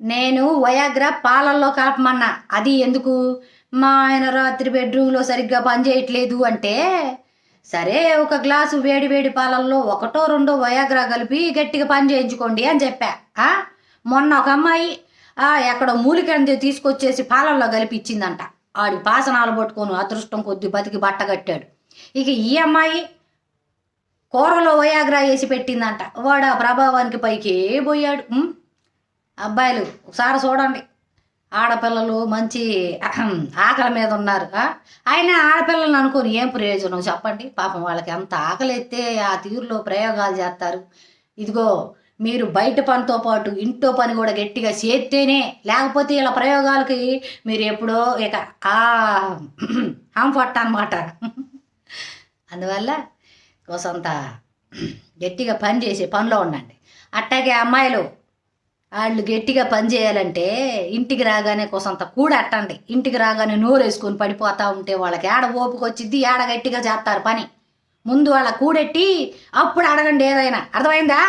నేను వయాగ్రా పాలల్లో కలపమన్నా. అది ఎందుకు? మా ఆయన రాత్రి బెడ్రూమ్లో సరిగ్గా పనిచేయట్లేదు అంటే సరే ఒక గ్లాసు వేడి వేడి పాలల్లో ఒకటో రెండో వయాగ్రా కలిపి గట్టిగా పని చేయించుకోండి అని చెప్పా. ఆ? మొన్న ఒక అమ్మాయి ఆ, ఎక్కడో మూలికంది తీసుకొచ్చేసి పాలల్లో కలిపి ఇచ్చిందంట ఆడి పాసనాలు పట్టుకొని అదృష్టం కొద్ది బతికి బట్ట కట్టాడు. ఇక ఈ అమ్మాయి కూరలో వయాగ్రా వేసి పెట్టిందంట. వాడు ఆ ప్రభావానికి పైకి పోయాడు. అబ్బాయిలు ఒకసారి చూడండి. ఆడపిల్లలు మంచి ఆకలి మీద ఉన్నారు. ఆ? అయినా ఆడపిల్లలను ఏం ప్రయోజనం? చెప్పండి. పాపం వాళ్ళకి ఎంత ఆకలి ఎత్తే ఆ తీరులో ప్రయోగాలు చేస్తారు. ఇదిగో మీరు బయట పనితో పాటు ఇంట్లో పని కూడా గట్టిగా చేస్తేనే లేకపోతే ఇలా ప్రయోగాలకి మీరు ఎప్పుడో ఇక ఆ హంఫట్ అనమాట అందువల్ల కోసంత గట్టిగా పని చేసే పనిలో ఉండండి. అట్టాగే అమ్మాయిలు వాళ్ళు గట్టిగా పని చేయాలంటే ఇంటికి రాగానే కోసంత కూడా అట్టండి. ఇంటికి రాగానే నోరేసుకొని పడిపోతా ఉంటే వాళ్ళకి ఏడ ఓపిక ఏడ గట్టిగా చేస్తారు పని? ముందు వాళ్ళ కూడెట్టి అప్పుడు అడగండి ఏదైనా. అర్థమైందా?